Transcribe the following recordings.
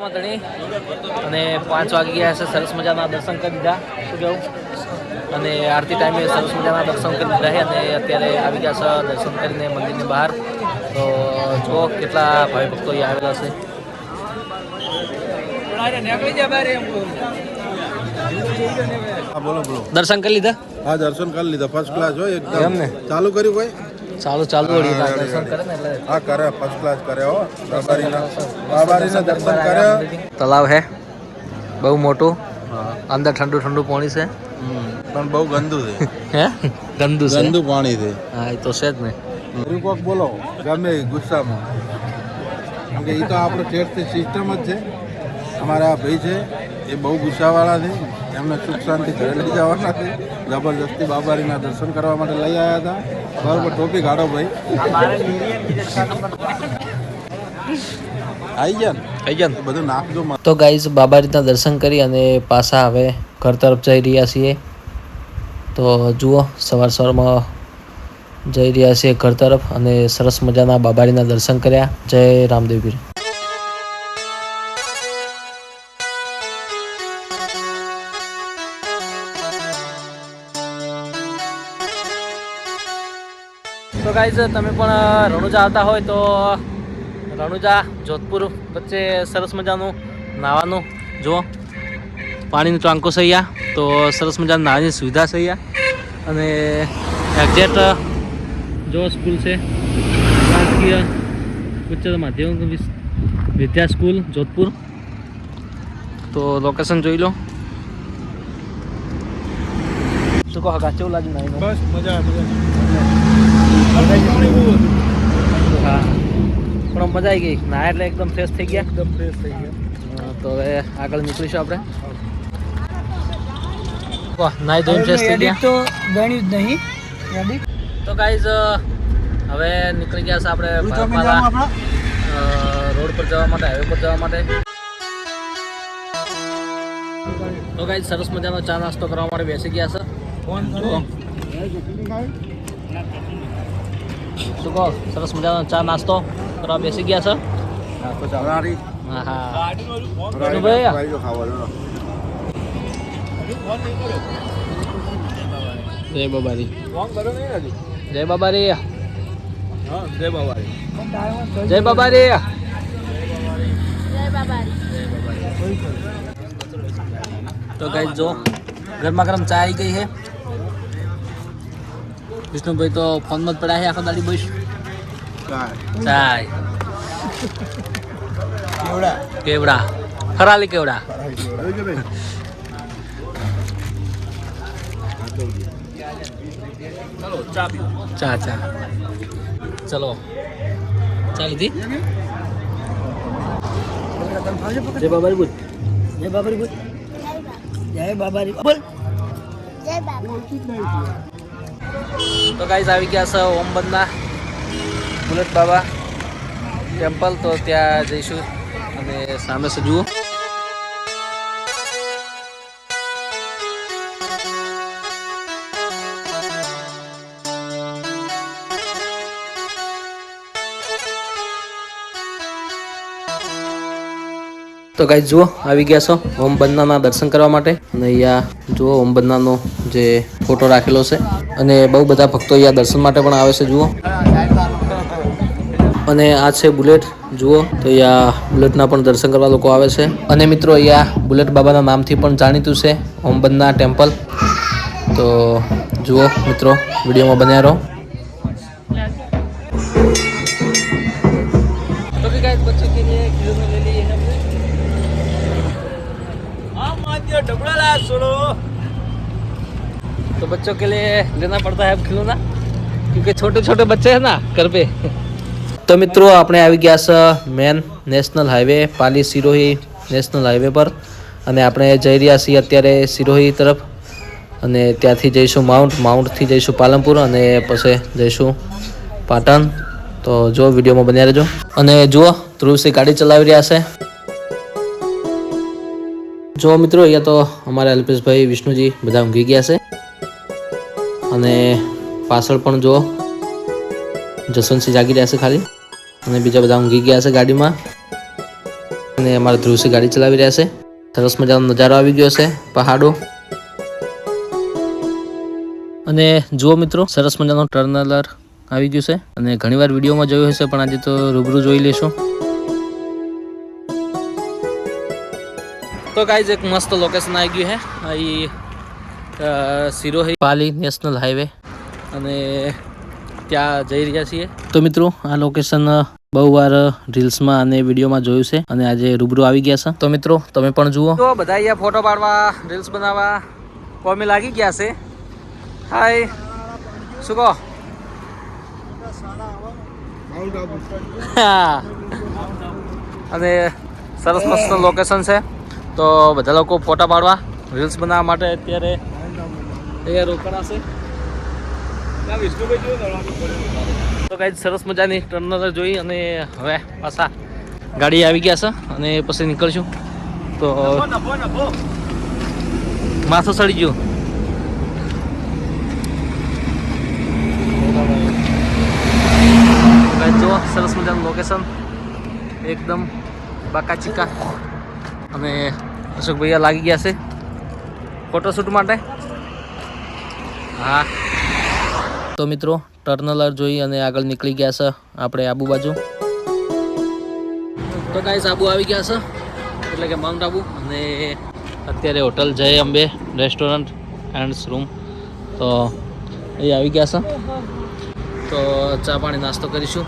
નહીં અને પાંચ વાગી ગયા છે સરસ મજાના દર્શન કરી દીધા શું કહેવું અને આરતી ટાઈમે સરસ મજાના દર્શન કરી દીધા છે અને અત્યારે આવી ગયા છે દર્શન કરીને મંદિરની બહાર. તો જો કેટલા ભાઈ ભક્તો અહીં આવેલા છે. બોલો બોલો. દર્શન કરી લીધા? હા દર્શન કરી લીધા. ફર્સ્ટ ક્લાસ હોય એકદમ? ચાલુ કર્યું કોઈ? ચાલુ ચાલુ વળી દર્શન કરે ને એટલે. હા કરે ફર્સ્ટ ક્લાસ કરે હો. બાબારીના બાબારીના દર્શન કરે. તલાવ હે? બહુ મોટું? અંદર ઠંડુ ઠંડુ પાણી છે? પણ બહુ ગંદુ છે. હે? ગંદુ છે? ગંદુ પાણી છે. હા એ તો છે જ ને. કોક બોલો ગમે ગુસ્સામાં. કેમ કે એ તો આપણો ટેસ્ટથી સિસ્ટમ જ છે. અમારા ભાઈ છે એ બહુ ગુસ્સાવાળા છે. એમને સુખ શાંતિ ઘરે લઈ જવાના છે. જબરજસ્તી બાબારીના દર્શન કરવા માટે લઈ આવ્યા હતા. બરાબર ટોપી કાઢો ભાઈ. તો ગાઈઝ બાબારીના દર્શન કરી અને પાછા હવે ઘર તરફ જઈ રહ્યા છીએ. તો જુઓ સવાર સવારમાં જઈ રહ્યા છીએ ઘર તરફ અને સરસ મજાના બાબારીના દર્શન કર્યા. જય રામદેવપીર ગાઈઝ તમે પણ રણુજા આવતા હોય તો રણુજા, જોધપુર વચ્ચે સરસ મજાનું નાવાનું. જુઓ, પાણીનું ટાંકો છે તો સરસ મજાની નાવાની સુવિધા છે અને એક્ઝેક્ટ જો સ્કૂલ છે. રાજકીય ઉચ્ચતર માધ્યમિક વિદ્યા સ્કૂલ જોધપુર. તો લોકેશન જોઈ લો. શું કહો કાચું લાગ્યું બસ, મજા મજા હા. પણ મજા આવી ગઈ. ના એટલે એકદમ ફ્રેશ થઈ ગયા. એકદમ ફ્રેશ થઈ ગયા. તો હવે આગળ નીકળીશું આપણે. વાહ નાઈ ધોઈને ફ્રેશ થઈ ગયા. તો ગણ્યું જ નહીં. તો ગાઈઝ હવે નીકળી ગયા છે આપણે રોડ પર જવા માટે હાઈવે પર જવા માટે. તો ગાઈઝ સરસ મજાનો ચા નાસ્તો કરવા માટે બેસી ગયા છે. જુઓ. શું કહો? સરસ મજાનો ચા નાસ્તો કરવા બેસી ગયા છે? જય હા હા વિષ્ણુભાઈ જય બાબારી. જય બાબારી. જય બાબા જય બાબારી. તો કઈ જો ગરમા ગરમ ચા આવી ગઈ છે. વિષ્ણુભાઈ તો ફોનમાં જ પડ્યા છે આખો દાડી બસ ચાય કેવડા? ફરાલી કેવડા? ચા ચા. ચલો. ચા લીધી? જય બાબારી બોલ જય બાબારી બોલ જય બાબારી. બોલ. તો ગાઈઝ આવી ગયા છે ઓમબંદના બુલેટ બાબા ટેમ્પલ, તો ત્યાં જઈશું. અને સામે છે તો ગાઈ જુઓ, આવી ગયા છો ઓમ બંદનાના દર્શન કરવા માટે. અને અહીંયા જુઓ ઓમ બંદનાનો જે ફોટો રાખેલો છે. અને બહુ બધા ભક્તો અહીંયા દર્શન માટે પણ આવે છે, જુઓ. અને આ છે બુલેટ, જુઓ. તો અહીંયા બુલેટના પણ દર્શન કરવા લોકો આવે છે. અને મિત્રો, અહીંયા બુલેટ બાબાના નામથી પણ જાણીતું છે ઓમ બંદના ટેમ્પલ. તો જુઓ, મિત્રો, વિડીયોમાં બન્યા રહો. तो बच्चों के लिए लेना पड़ता है अब खिलौना क्योंकि छोटे छोटे बच्चे हैं ना घर पे તો મિત્રો આપણે આવી ગયા છે main national highway Pali Sirohi national highway પર અને આપણે જઈ રહ્યા છીએ અત્યારે સિરોહી તરફ અને ત્યાંથી જઈશું માઉન્ટ માઉન્ટથી જઈશું પાલનપુર અને પછી જઈશું પાટણ તો જો વિડીયોમાં બન્યા રહેજો અને જુઓ ધ્રુવસિંહ ગાડી ચલાવી રહ્યા છે જો મિત્રો, અહીંયા તો અમારા અલ્પેશભાઈ, વિષ્ણુજી બધા ઊંઘી ગયા છે. અને પાછળ પણ જો જસવંતસિંહ જાગી રહ્યા છે ખાલી. અને બીજા બધા ઊંઘી ગયા છે ગાડીમાં. અને અમારા ધ્રુવસી ગાડી ચલાવી રહ્યા છે. સરસ મજાનો નજારો આવી ગયો છે, પહાડો. અને જુઓ મિત્રો, સરસ મજાનો ટર્નલર આવી ગયું છે. અને ઘણીવાર વિડીયોમાં જોયું હશે, પણ આજે તો રૂબરૂ જોઈ લેશું. તો ગાઈઝ એક મસ્ત લોકેશન આવી ગયું છે અહીં સિરોહી પાલી નેશનલ હાઈવે અને ત્યાં જઈ રહ્યા છીએ. તો મિત્રો, આ લોકેશન બહુ વાર રીલ્સમાં અને વિડીયોમાં જોયું છે અને આજે રૂબરૂ આવી ગયા છે. તો મિત્રો, તમે પણ જુઓ. તો બધા અહીંયા ફોટો પાડવા રીલ્સ બનાવવા, કોમે લાગી ગયા છે. હાય શું કહો? હા. અને સરસ મસ્ત લોકેશન છે. તો બધા લોકો ફોટા પાડવા રીલ્સ બનાવવા માટે અત્યારે અહીંયા રોકાણાશે તો કઈ સરસ મજાની ટર્નર જોઈ અને હવે પાછા ગાડી આવી ગયા છે અને પછી નીકળશું. તો માથું સડી ગયું. જુઓ, સરસ મજાનું લોકેશન એકદમ બાકા ચીકા અને અશોક ભૈયા લાગી ગયા છે ફોટોશૂટ માટે. હા. તો મિત્રો, ટર્નલર જોઈ અને આગળ નીકળી ગયા છે આપણે આબુ બાજુ. તો ગાઈસ આબુ આવી ગયા છે, એટલે કે માઉન્ટ આબુ અને અત્યારે હોટલ જય અંબે રેસ્ટોરન્ટ એન્ડ રૂમ તો એ આવી ગયા છે. તો ચા પાણી નાસ્તો કરીશું.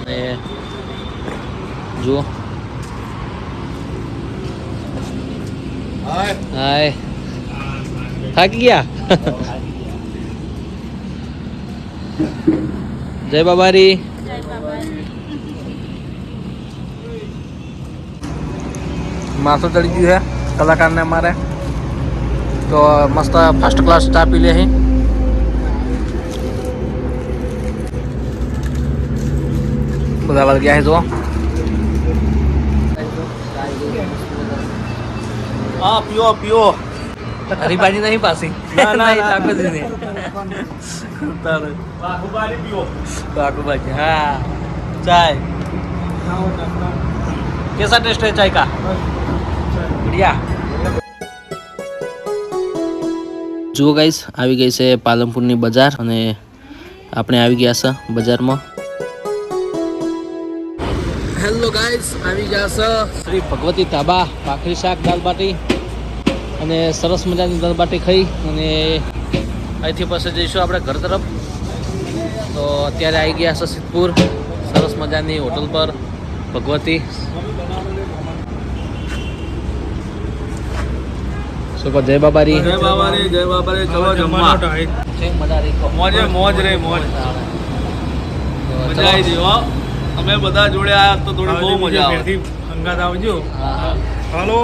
અને જુઓ. હાય. થાકી ગયા? જય બાબારી. માથું ચડી ગયું છે કલાકારને અમારે તો મસ્ત ફર્સ્ટ ક્લાસ ચા પી લે અહીં બધા ગયા છે જો હા પીઓ પીઓ. હરીબાજી નહીં પાસી. ના ના ઠાકોરજી ને કેસા ટેસ્ટ હે ચાય કા? બઢિયા. જુઓ ગાઈસ આવી ગઈ છે પાલનપુરની બજાર અને આપણે આવી ગયા છે બજારમાં. હેલો ગાઈસ આવી ગયા છે શ્રી ભગવતી ધાબા ભાખરી શાક દાલ બાટી. અને સરસ મજાની દાલ ખાઈ અને અહીંથી પછી જઈશું આપણે ઘર તરફ. તો અત્યારે આવી ગયા છે સિદ્ધપુર. સરસ મજાની હોટલ પર ભગવતી. શું જય બાબારી. જય બાબારી જય બાબારી. ચલો જમવા. મોજે મોજ રે મોજ. મજા આવી. ગઈ હો. અમે બધા જોડે આ તો થોડી બહુ મજા આવે. અંગાત આવજો. હાલો.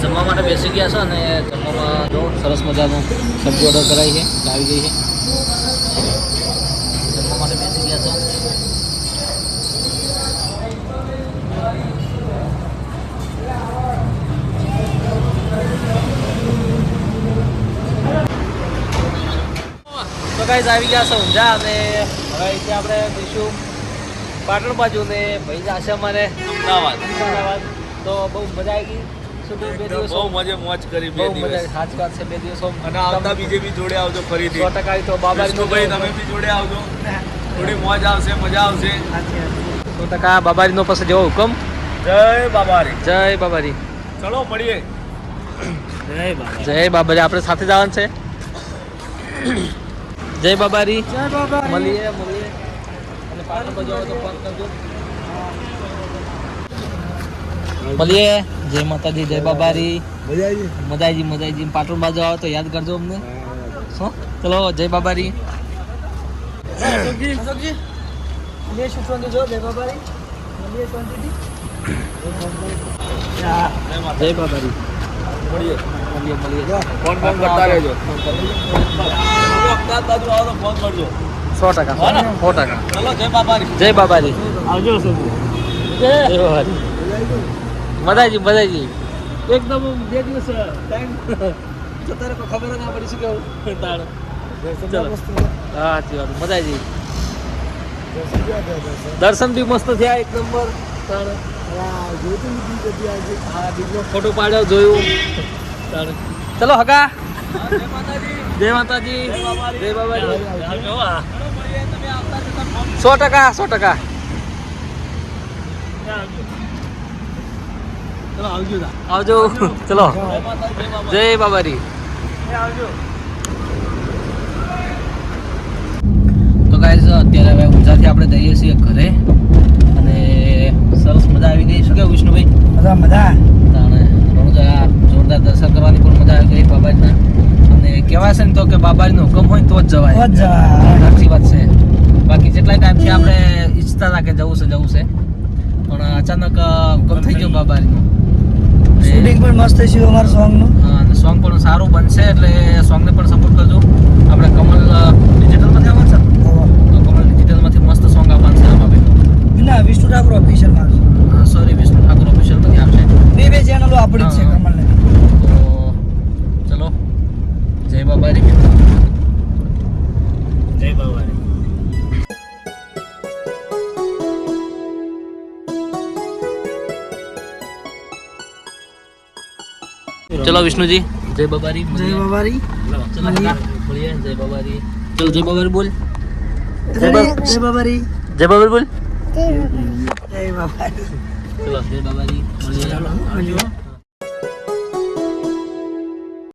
જમવા માટે બેસી ગયા છે અને જમવામાં જો સરસ મજાનું સબ્જી ઓર્ડર કરાવી છે, આવી ગઈ છે. જમવા માટે બેસી ગયા છો. તો ગાઈઝ આવી ગયા છે ઊંઝા અને હવે અહીંથી આપણે જઈશું. પાટણ બાજુ ને ભાઈ જાશે મને અમદાવાદ. અમદાવાદ. તો બહુ મજા આવી ગઈ. શું બે દિવસ બહુ મજે મોજ કરી બે મજા દિવસ. સાચી વાત છે બે દિવસો અને આવતા બીજે બી જોડે આવજો ફરીથી. સો ટકા તો બાબારી વિષ્ણુભાઈ તમે બી જોડે આવજો. થોડી મોજ આવશે મજા આવશે. સો ટકા બાબારીનો પાસે જેવો હુકમ. જય બાબારી. જય બાબારી. ચલો મળીએ. જય બાબારી. આપણે સાથે જવાનું છે. જય બાબારી. મળીએ મળીએ. મળીએ. જય માતાજી જય બાબારી. મજાજી? મજાજી પાટણ બાજુ આવો તો યાદ કરજો અમને. શું ચલો જય બાબારી. જય બાબારી. મળીએ મળીએ મળીએ ફોન ફોન કરતા રહેજો. બાજુ આવો તો ફોન કરજો સો ટકા. સો ટકા. જય બાબાજી જય બાબારી. આવજો જય. બાબાજી બધાજી બધાજી. એકદમ બે દિવસ ટાઈમ જતા કોઈ ખબર ના પડી શકે તાળ સાચી વાત. બધાજી. દર્શન બી મસ્ત થયા એક નંબર. તાણે. હા બીજો ફોટો પાડ્યો જોયું. ચલો હકા જય માતાજી. જય બાબાજી સો ટકા સો ટકા. આવજો ચલો. જય બાબારી તો ગાઈઝ અત્યારે હવે ઊંઝાથી આપણે જઈએ છીએ ઘરે. અને સરસ મજા આવી ગઈ. શું કે વિષ્ણુભાઈ? મજા. મજા જોરદાર દર્શન કરવાની પણ મજા આવી ગઈ બાબાજીના. અને કહેવાય છે ને તો કે બાબાજીનો હુકમ હોય ને તો જ જવાય. સાચી વાત છે. બાકી જેટલા ટાઈમથી આપણે ઈચ્છતા હતા કે જવું છે જવું છે. પણ અચાનક અ, થઈ ગયો બાબા અને- શૂટિંગ પણ મસ્ત છે અમારા સોંગનું હા, અને સોંગ પણ સારું બનશે એટલે સોંગને પણ સપોર્ટ કરજો. આપણે કમલ ડિજિટલમાંથી આવવાનું છે? તો કમલ ડિજિટલમાંથી મસ્ત સોંગ આવવાનું છે આમાં બી. ના વિષ્ણુ ઠાકોર ઓફિશિયલમાં સોરી વિષ્ણુ ઠાકોર ઓફિશિયલમાંથી આવશે. બે બે ચેનલો આપણી છે. કમલને. તો ચલો. જય બાબારી. જય બાબારી. ચલો વિષ્ણુજી. જય બાબારી જય બબારી. ચલો જય બાબારી. ચલો જય બબારી બોલ. જય બબારી. જય બબારી બોલ. જય બબારી. ચલો જય બબારી મળીએ.